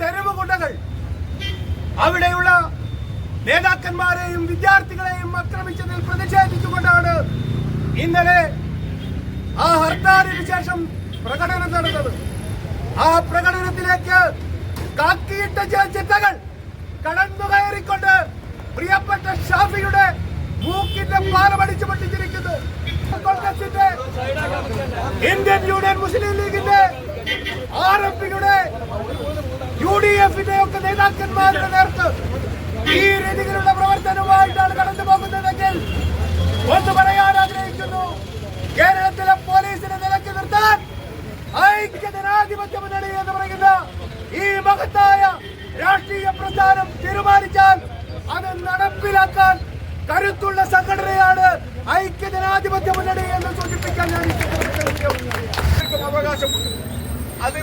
തെരുവ് ഗുണ്ടകൾ. അവിടെയുള്ള നേതാക്കന്മാരെയും വിദ്യാർത്ഥികളെയും ആക്രമിച്ചതിൽ പ്രതിഷേധിച്ചുകൊണ്ടാണ് ഇന്നലെ ആ ഹർത്താലിന് ശേഷം പ്രകടനം നടന്നത്. ആ പ്രകടനത്തിലേക്ക് കാക്കിയിട്ട ചില കടന്നു കയറിക്കൊണ്ട് പ്രിയപ്പെട്ട ഷാഫിയുടെ മൂക്കിന്റെ പാലമടിച്ചു പൊട്ടിച്ചിരിക്കുന്നു. കോൺഗ്രസിന്റെ ഇന്ത്യൻ യൂണിയൻ മുസ്ലിം ലീഗിന്റെ ആർ എം പിയുടെ യു ഡി എഫിന്റെ ഒക്കെ നേതാക്കന്മാരുടെ നേർക്ക് ഈ രീതിയിലുള്ള പ്രവർത്തനവുമായിട്ടാണ് കടന്നു പോകുന്നതെങ്കിൽ ഒന്ന് പറയാൻ ആഗ്രഹിക്കുന്നു കേരളത്തിലെ പോലീസിനെ നിലക്കി നിർത്താൻ ഐക്യജനാധിപത്യ മുന്നണി എന്ന് പറയുന്ന ഈ മഹത്തായ രാഷ്ട്രീയ പ്രസ്ഥാനം തീരുമാനിച്ചാൽ അത് നടപ്പിലാക്കാൻ കരുത്തുള്ള സംഘടനയാണ് ഐക്യ ജനാധിപത്യ മുന്നണി എന്ന് സൂചിപ്പിക്കാൻ ഞാൻ അവകാശം അത്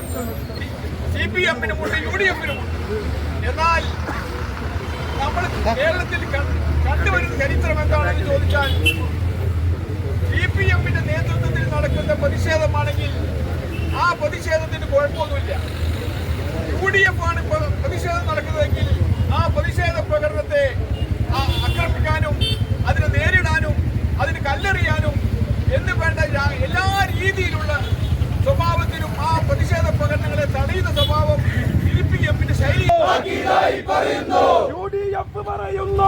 സി പി എമ്മിനുമുണ്ട് യു ഡി എഫിനുമുണ്ട് എന്നാൽ നമ്മൾ കേരളത്തിൽ കണ്ട് കണ്ടുവരുന്ന ചരിത്രം എന്താണെന്ന് ചോദിച്ചാൽ സി പി എമ്മിന്റെ നേതൃത്വത്തിൽ നടക്കുന്ന പ്രതിഷേധമാണെങ്കിൽ ആ പ്രതിഷേധത്തിന് കുഴപ്പമൊന്നുമില്ല. യു ഡി എഫ് ആണ് പ്രതിഷേധം നടക്കുന്നതെങ്കിൽ ആ പ്രതിഷേധ പ്രകടനത്തെ ആക്രമിക്കാനും അതിനെ നേരിടാനും അതിന് കല്ലെറിയാനും എന്ന് വേണ്ട എല്ലാ രീതിയിലുള്ള സ്വഭാവത്തിനും ആ പ്രതിഷേധ പ്രകടനങ്ങളെ തടയുന്ന സ്വഭാവം സി പി എഫിന്റെ ശൈലി. യു ഡി എഫ് പറയുന്നു.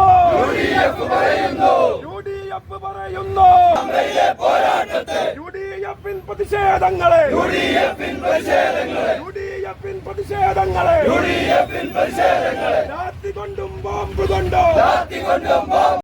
യു ഡി എഫ് പറയുന്നു. യു ഡി എഫിൻ പ്രതിഷേധങ്ങളെ. യു ഡി എഫിൻ പ്രതിഷേധങ്ങളെ. പ്രതിഷേധങ്ങളെ. കൊണ്ടും ബോംബ് കൊണ്ടോ.